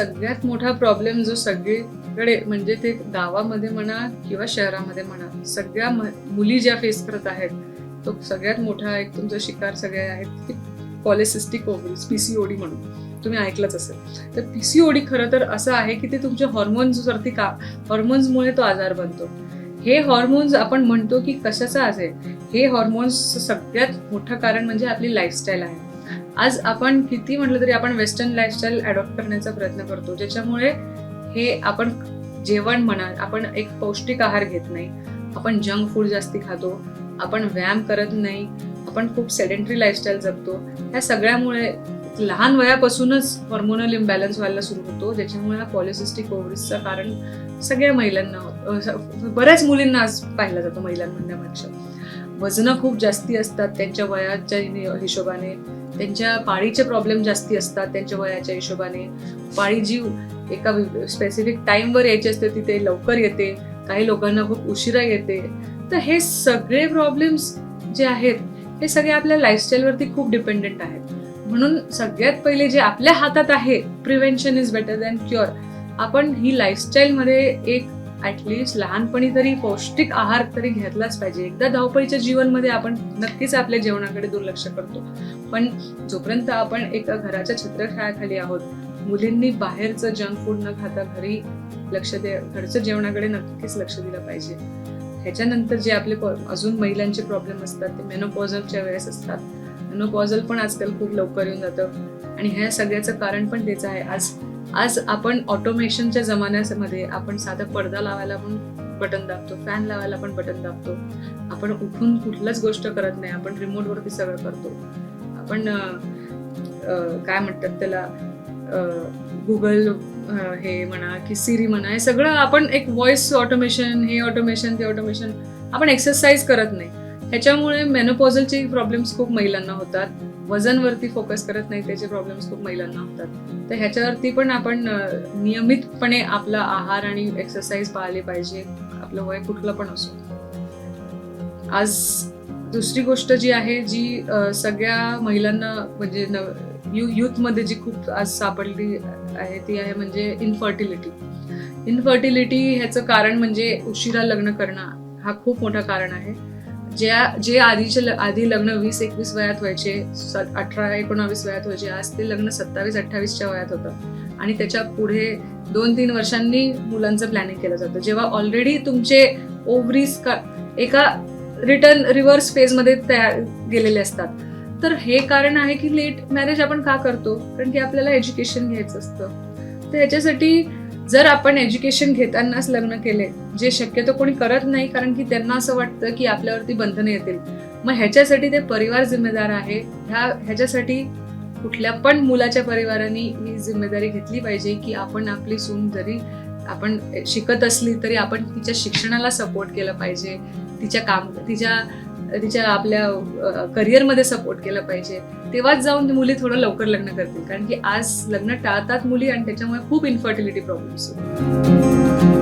सगळ्यात मोठा प्रॉब्लेम जो सगळीकडे म्हणजे ते गावामध्ये म्हणा किंवा शहरामध्ये म्हणा सगळ्या मुली ज्या फेस करत आहेत तो सगळ्यात मोठा एक तुमचा शिकार सगळे आहेत की पॉलिसिस्टिक ओव्हरीज पीसीओडी म्हणून. तुम्ही ऐकलंच असेल. तर पीसीओडी खरं तर असं आहे की ते तुमच्या हॉर्मोन्सवरती का हॉर्मोन्समुळे तो आजार बनतो. हे हॉर्मोन्स आपण म्हणतो की कशाचा आहे? हे हॉर्मोन्स सगळ्यात मोठं कारण म्हणजे आपली लाईफस्टाईल आहे. आज आपण किती म्हटलं तरी आपण वेस्टर्न लाईफस्टाईल अडॉप्ट करण्याचा प्रयत्न करतो. ज्याच्यामुळे हे आपण जेवण म्हणा आपण एक पौष्टिक आहार घेत नाही. आपण जंक फूड जास्ती खातो. आपण व्यायाम करत नाही. आपण खूप सेडेंटरी लाईफस्टाईल जगतो. ह्या सगळ्यामुळे लहान वयापासूनच हॉर्मोनल इम्बॅलन्स व्हायला सुरू होतो. ज्याच्यामुळे पॉलिसिस्टिक ओव्हरीजचं कारण सगळ्या महिलांना बऱ्याच मुलींना आज पाहिलं जातं महिलांमधल्यापेक्षा वजनं खूप जास्ती असतात त्यांच्या वयाच्या हिशोबाने. त्यांच्या पाळीचे प्रॉब्लेम जास्ती असतात त्यांच्या वयाच्या हिशोबाने. पाळी जीव एका स्पेसिफिक टाइमवर यायची असते तिथे लवकर येते काही लोकांना खूप उशिरा येते. तर हे सगळे प्रॉब्लेम्स जे आहेत हे सगळे आपल्या लाईफस्टाईलवरती खूप डिपेंडेंट आहेत. म्हणून सगळ्यात पहिले जे आपल्या हातात आहे prevention is better than cure आपण ही लाईफस्टाईलमध्ये एक ॲटलिस्ट लहानपणी तरी पौष्टिक आहार तरी घेतलाच पाहिजे. एकदा धावपळीच्या जीवनमध्ये आपण नक्कीच आपल्या जेवणाकडे दुर्लक्ष करतो. पण जोपर्यंत आपण एका घराच्या छत्रछायाखाली आहोत मुलींनी बाहेरचं जंक फूड न खाता घरी लक्ष दे घरच्या जेवणाकडे नक्कीच लक्ष दिलं पाहिजे. ह्याच्यानंतर जे आपले अजून महिलांचे प्रॉब्लेम असतात ते मेनोपॉझलच्या वेळेस असतात. मेनोपॉझल पण आजकाल खूप लवकर येऊन जातं. आणि ह्या सगळ्याचं कारण पण तेच आहे. आज आज आपण ऑटोमेशनच्या जमान्यामध्ये आपण साधा पडदा लावायला पण बटन दाबतो फॅन लावायला पण बटन दाबतो. आपण उठून कुठलाच गोष्ट करत नाही आपण रिमोटवरती सगळं करतो. आपण काय म्हणतात त्याला गुगल हे म्हणा की सिरी म्हणा हे सगळं आपण एक व्हॉइस ऑटोमेशन हे ऑटोमेशन ते ऑटोमेशन आपण एक्सरसाइज करत नाही. ह्याच्यामुळे मेनोपॉझलचे प्रॉब्लेम्स खूप महिलांना होतात. वजनवरती फोकस करत नाही त्याचे प्रॉब्लेम्स खूप महिलांना होतात. तर ह्याच्यावरती पण आपण नियमितपणे आपला आहार आणि एक्सरसाइज पाळली पाहिजे. आपलं वय कुठलं पण असो. आज दुसरी गोष्ट जी आहे जी सगळ्या महिलांना म्हणजे नव यू यूथमध्ये जी खूप आज सापडली आहे ती आहे म्हणजे इनफर्टिलिटी इनफर्टिलिटी ह्याचं कारण म्हणजे उशिरा लग्न करणं हा खूप मोठं कारण आहे. ज्या जे आधीचे आधी लग्न वीस एकवीस वयात व्हायचे स- अठरा एकोणावीस वयात व्हायचे आज ते लग्न सत्तावीस अठ्ठावीसच्या वयात होतं. आणि त्याच्या पुढे दोन तीन वर्षांनी मुलांचं प्लॅनिंग केलं जातं. जेव्हा ऑलरेडी तुमचे ओव्हरीज का एका रिटर्न रिव्हर्स फेजमध्ये तयार गेलेले असतात. तर हे कारण आहे की लेट मॅरेज आपण का करतो? कारण की आपल्याला एज्युकेशन घ्यायचं असतं. तर ह्याच्यासाठी जर आपण एज्युकेशन घेतानाच लग्न केले जे शक्यतो कोणी करत नाही कारण की त्यांना असं वाटतं की आपल्यावरती बंधनं येतील. मग ह्याच्यासाठी ते परिवार जिम्मेदार आहे. ह्या ह्याच्यासाठी कुठल्या पण मुलाच्या परिवाराने ही जिम्मेदारी घेतली पाहिजे की आपण आपली सून जरी आपण शिकत असली तरी आपण तिच्या शिक्षणाला सपोर्ट केलं पाहिजे. तिच्या काम तिच्या तिच्या आपल्या करिअरमध्ये सपोर्ट केला पाहिजे. तेव्हाच जाऊन मुली थोडं लवकर लग्न करतील. कारण की आज लग्न टाळतात मुली आणि त्याच्यामुळे खूप इन्फर्टिलिटी प्रॉब्लेम्स होतात.